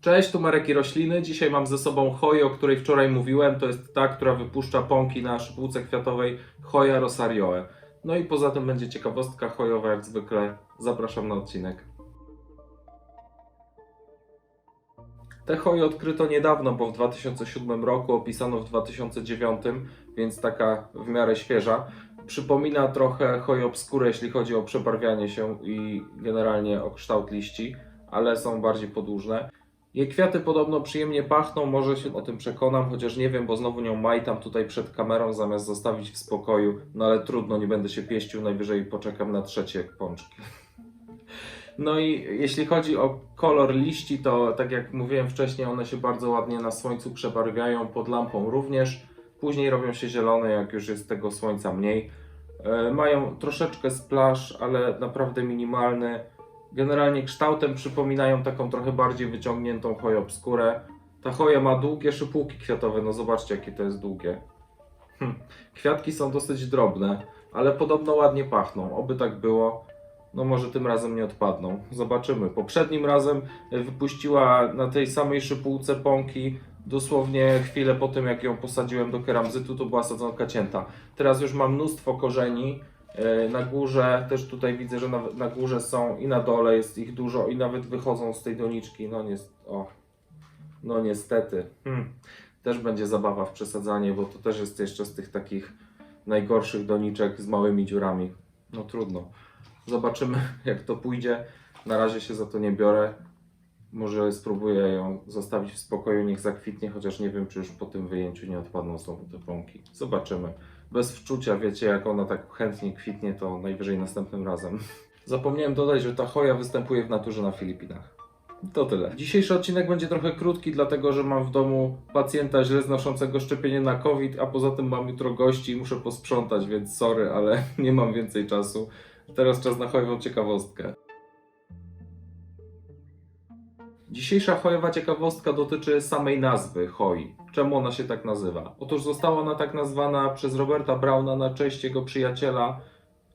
Cześć, tu Marek i Rośliny. Dzisiaj mam ze sobą Hoję, o której wczoraj mówiłem. To jest ta, która wypuszcza pąki na szybółce kwiatowej Hoja Rosarioe. No i poza tym będzie ciekawostka hojowa jak zwykle. Zapraszam na odcinek. Te hoje odkryto niedawno, bo w 2007 roku opisano w 2009, więc taka w miarę świeża. Przypomina trochę hoję obskurę, jeśli chodzi o przebarwianie się i generalnie o kształt liści, ale są bardziej podłużne. Jej kwiaty podobno przyjemnie pachną, może się o tym przekonam, chociaż nie wiem, bo znowu nią majtam tutaj przed kamerą zamiast zostawić w spokoju. No ale trudno, nie będę się pieścił, najwyżej poczekam na trzecie pączki. No i jeśli chodzi o kolor liści, to tak jak mówiłem wcześniej, one się bardzo ładnie na słońcu przebarwiają, pod lampą również. Później robią się zielone, jak już jest tego słońca mniej. E, mają troszeczkę splash, ale naprawdę minimalny. Generalnie kształtem przypominają taką trochę bardziej wyciągniętą choję obskurę. Ta choja ma długie szypułki kwiatowe, no zobaczcie jakie to jest długie. Hm. Kwiatki są dosyć drobne, ale podobno ładnie pachną. Oby tak było. No może tym razem nie odpadną. Zobaczymy. Poprzednim razem e, wypuściła na tej samej szypułce pąki dosłownie chwilę po tym jak ją posadziłem do keramzytu, to była sadzonka cięta. Teraz już mam mnóstwo korzeni. E, Na górze też tutaj widzę, że na, na górze są i na dole jest ich dużo i nawet wychodzą z tej doniczki. No nie, o, no niestety. Hmm. Też będzie zabawa w przesadzanie, bo to też jest jeszcze z tych takich najgorszych doniczek z małymi dziurami. No trudno. Zobaczymy jak to pójdzie. Na razie się za to nie biorę. Może spróbuję ją zostawić w spokoju, niech zakwitnie, chociaż nie wiem, czy już po tym wyjęciu nie odpadną znowu te pąki. Zobaczymy. Bez wczucia, wiecie, jak ona tak chętnie kwitnie, to najwyżej następnym razem. Zapomniałem dodać, że ta choja występuje w naturze na Filipinach. To tyle. Dzisiejszy odcinek będzie trochę krótki, dlatego że mam w domu pacjenta źle znoszącego szczepienie na COVID, a poza tym mam jutro gości i muszę posprzątać, więc sorry, ale nie mam więcej czasu. Teraz czas na chojową ciekawostkę. Dzisiejsza chojowa ciekawostka dotyczy samej nazwy choi. Czemu ona się tak nazywa? Otóż została ona tak nazwana przez Roberta Brauna na cześć jego przyjaciela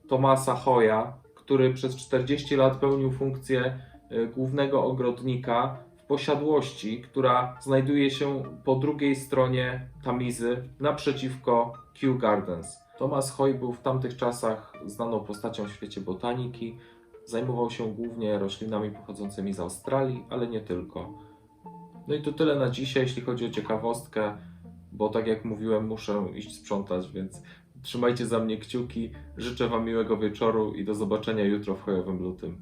Tomasa Hoya, który przez 40 lat pełnił funkcję y, głównego ogrodnika w posiadłości, która znajduje się po drugiej stronie Tamizy naprzeciwko Kew Gardens. Thomas Hoy był w tamtych czasach znaną postacią w świecie botaniki. Zajmował się głównie roślinami pochodzącymi z Australii, ale nie tylko. No i to tyle na dzisiaj, jeśli chodzi o ciekawostkę, bo tak jak mówiłem, muszę iść sprzątać, więc trzymajcie za mnie kciuki. Życzę Wam miłego wieczoru i do zobaczenia jutro w chojowym lutym.